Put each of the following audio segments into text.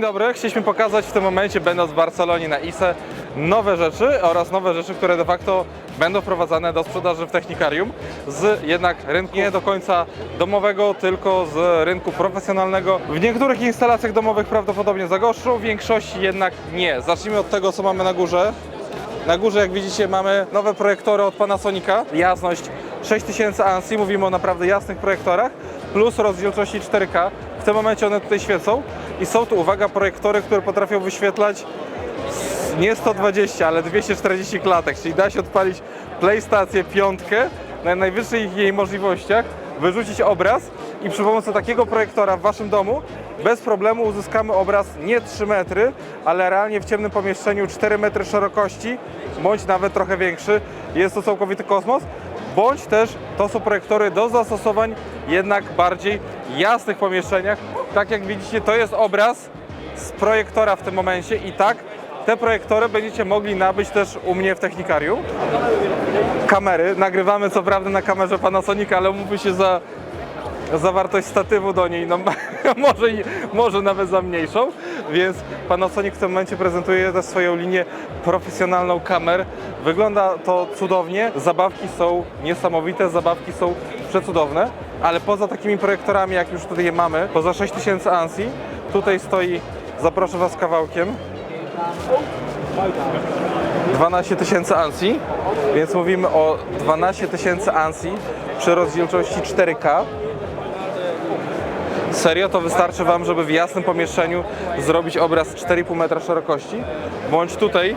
Dobry, chcieliśmy pokazać w tym momencie, będąc w Barcelonie na ISE, nowe rzeczy oraz nowe rzeczy, które de facto będą wprowadzane do sprzedaży w Technikarium z jednak rynku nie do końca domowego, tylko z rynku profesjonalnego. W niektórych instalacjach domowych prawdopodobnie zagoszczą, w większości jednak nie. Zacznijmy od tego, co mamy na górze. Na górze, jak widzicie, mamy nowe projektory od Panasonica. Jasność 6000 ANSI, mówimy o naprawdę jasnych projektorach, plus rozdzielczości 4K. W tym momencie one tutaj świecą i są tu, uwaga, projektory, które potrafią wyświetlać nie 120, ale 240 klatek, czyli da się odpalić PlayStation 5 na najwyższych jej możliwościach, wyrzucić obraz i przy pomocy takiego projektora w waszym domu bez problemu uzyskamy obraz nie 3 metry, ale realnie w ciemnym pomieszczeniu 4 metry szerokości, bądź nawet trochę większy. Jest to całkowity kosmos. Bądź też to są projektory do zastosowań jednak bardziej jasnych pomieszczeniach. Tak jak widzicie, to jest obraz z projektora w tym momencie i tak te projektory będziecie mogli nabyć też u mnie w Technikarium. Kamery, nagrywamy co prawda na kamerze Panasonica, ale umówmy się za zawartość statywu do niej, no może, może nawet za mniejszą, więc Panasonic w tym momencie prezentuje też swoją linię profesjonalną kamer. Wygląda to cudownie, zabawki są niesamowite, zabawki są przecudowne, ale poza takimi projektorami, jak już tutaj je mamy, poza 6000 ANSI, tutaj stoi, zaproszę Was kawałkiem, 12 tysięcy ANSI, więc mówimy o 12 tysięcy ANSI przy rozdzielczości 4K. Serio, to wystarczy Wam, żeby w jasnym pomieszczeniu zrobić obraz 4,5 metra szerokości. Bądź tutaj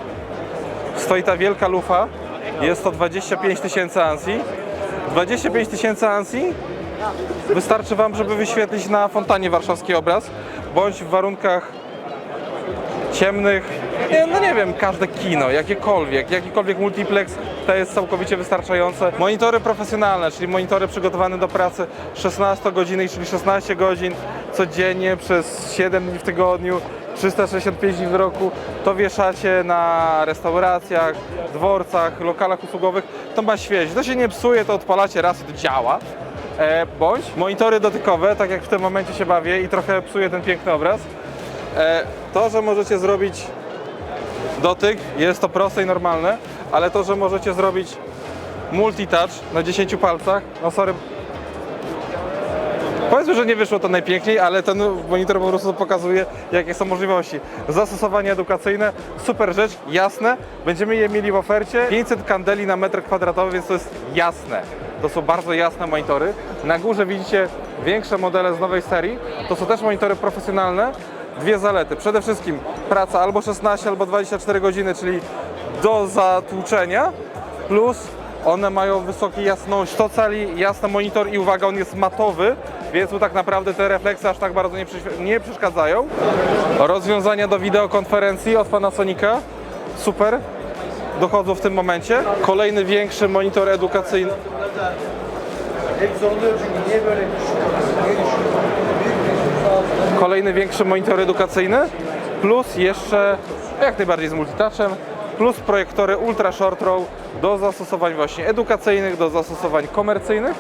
stoi ta wielka lufa, jest to 25 tysięcy ANSI. 25 tysięcy ANSI wystarczy Wam, żeby wyświetlić na fontannie warszawski obraz, bądź w warunkach ciemnych, nie, no nie wiem, każde kino, jakiekolwiek, jakikolwiek multiplex, to jest całkowicie wystarczające. Monitory profesjonalne, czyli monitory przygotowane do pracy 16 godziny, czyli 16 godzin codziennie przez 7 dni w tygodniu, 365 dni w roku, to wieszacie na restauracjach, dworcach, lokalach usługowych, to ma świecić. To się nie psuje, to odpalacie raz i to działa. E, bądź monitory dotykowe, tak jak w tym momencie się bawię i trochę psuje ten piękny obraz. E, to, że możecie zrobić dotyk, jest to proste i normalne, ale to, że możecie zrobić multitouch na 10 palcach, no sorry, Powiedzmy, że nie wyszło to najpiękniej, ale ten monitor po prostu pokazuje, jakie są możliwości. Zastosowanie edukacyjne, super rzecz, jasne. Będziemy je mieli w ofercie. 500 kandeli na metr kwadratowy, więc to jest jasne. To są bardzo jasne monitory. Na górze widzicie większe modele z nowej serii. To są też monitory profesjonalne. Dwie zalety. Przede wszystkim praca albo 16, albo 24 godziny, czyli do zatłuczenia, plus one mają wysokie jasność, 100 cali, jasny monitor i uwaga, on jest matowy, więc mu tak naprawdę te refleksy aż tak bardzo nie, nie przeszkadzają. Rozwiązania do wideokonferencji od Panasonica, super, dochodzą w tym momencie. Kolejny większy monitor edukacyjny. Kolejny większy monitor edukacyjny, plus jeszcze jak najbardziej z multitouchem, plus projektory Ultra Short Row do zastosowań właśnie edukacyjnych, do zastosowań komercyjnych.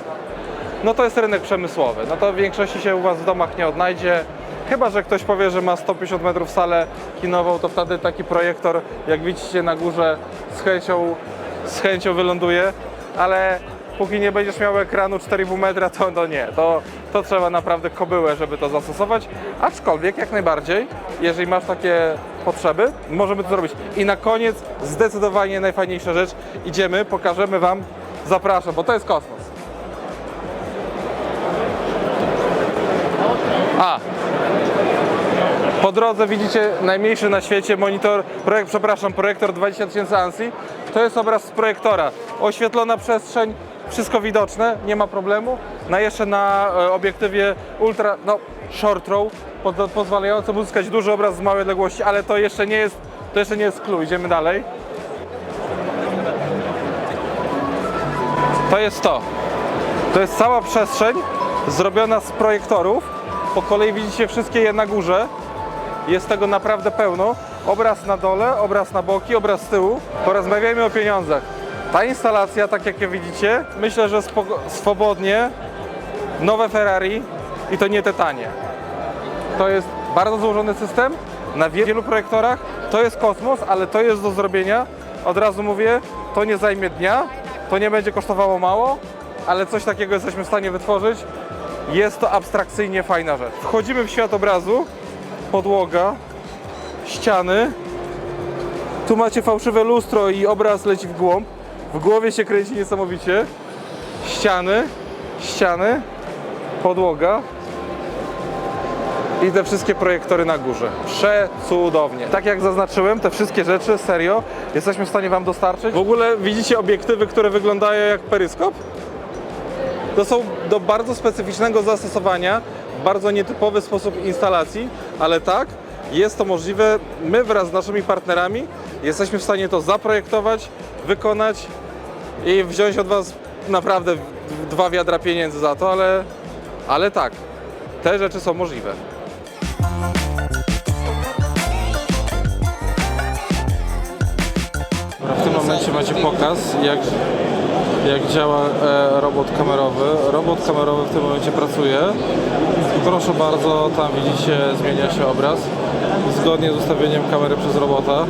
No to jest rynek przemysłowy, no to w większości się u Was w domach nie odnajdzie. Chyba, że ktoś powie, że ma 150 metrów salę kinową, to wtedy taki projektor, jak widzicie na górze, z chęcią, z chęcią wyląduje, ale póki nie będziesz miał ekranu 4,5 metra, to, to nie. To, to trzeba naprawdę kobyłę, żeby to zastosować. Aczkolwiek, jak najbardziej, jeżeli masz takie potrzeby, możemy to zrobić. I na koniec, zdecydowanie najfajniejsza rzecz, idziemy, pokażemy Wam, zapraszam, bo to jest kosmos. A, po drodze widzicie najmniejszy na świecie monitor, projekt, przepraszam, projektor 20 tysięcy ANSI. To jest obraz z projektora. Oświetlona przestrzeń, wszystko widoczne, nie ma problemu. Na jeszcze na e, obiektywie ultra, no short row, po, pozwalającym uzyskać duży obraz z małej odległości, ale to jeszcze nie jest, to jeszcze nie jest clue. Idziemy dalej. To jest to. To jest cała przestrzeń zrobiona z projektorów. Po kolei widzicie wszystkie je na górze. Jest tego naprawdę pełno. Obraz na dole, obraz na boki, obraz z tyłu. Porozmawiajmy o pieniądzach. Ta instalacja, tak jak widzicie, myślę, że swobodnie nowe Ferrari i to nie te tanie. To jest bardzo złożony system na wielu projektorach. To jest kosmos, ale to jest do zrobienia. Od razu mówię, to nie zajmie dnia, to nie będzie kosztowało mało, ale coś takiego jesteśmy w stanie wytworzyć. Jest to abstrakcyjnie fajna rzecz. Wchodzimy w świat obrazu, podłoga, ściany. Tu macie fałszywe lustro i obraz leci w głąb. W głowie się kręci niesamowicie. Ściany, ściany, podłoga, i te wszystkie projektory na górze. Przecudownie. Tak jak zaznaczyłem, te wszystkie rzeczy, serio, jesteśmy w stanie Wam dostarczyć. W ogóle widzicie obiektywy, które wyglądają jak peryskop? To są do bardzo specyficznego zastosowania, bardzo nietypowy sposób instalacji, ale tak, jest to możliwe. My wraz z naszymi partnerami jesteśmy w stanie to zaprojektować, wykonać i wziąć od Was naprawdę dwa wiadra pieniędzy za to, ale, ale tak, te rzeczy są możliwe. W tym momencie macie pokaz, jak, jak działa e, robot kamerowy. Robot kamerowy w tym momencie pracuje. Proszę bardzo, tam widzicie, zmienia się obraz. Zgodnie z ustawieniem kamery przez robota.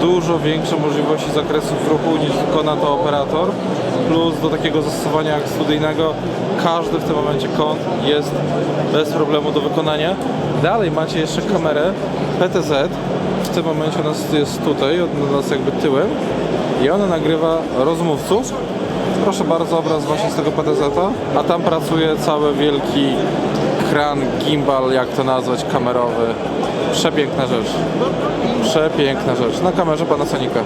Dużo większe możliwości zakresów ruchu niż wykona to operator. Plus do takiego zastosowania studyjnego każdy w tym momencie kąt jest bez problemu do wykonania. Dalej macie jeszcze kamerę PTZ. W tym momencie ona jest tutaj, od nas jakby tyłem i ona nagrywa rozmówców. Proszę bardzo, obraz właśnie z tego PTZ-a, a tam pracuje cały wielki kran, gimbal, jak to nazwać, kamerowy. Przepiękna rzecz. Przepiękna rzecz. Na kamerze Panasonica.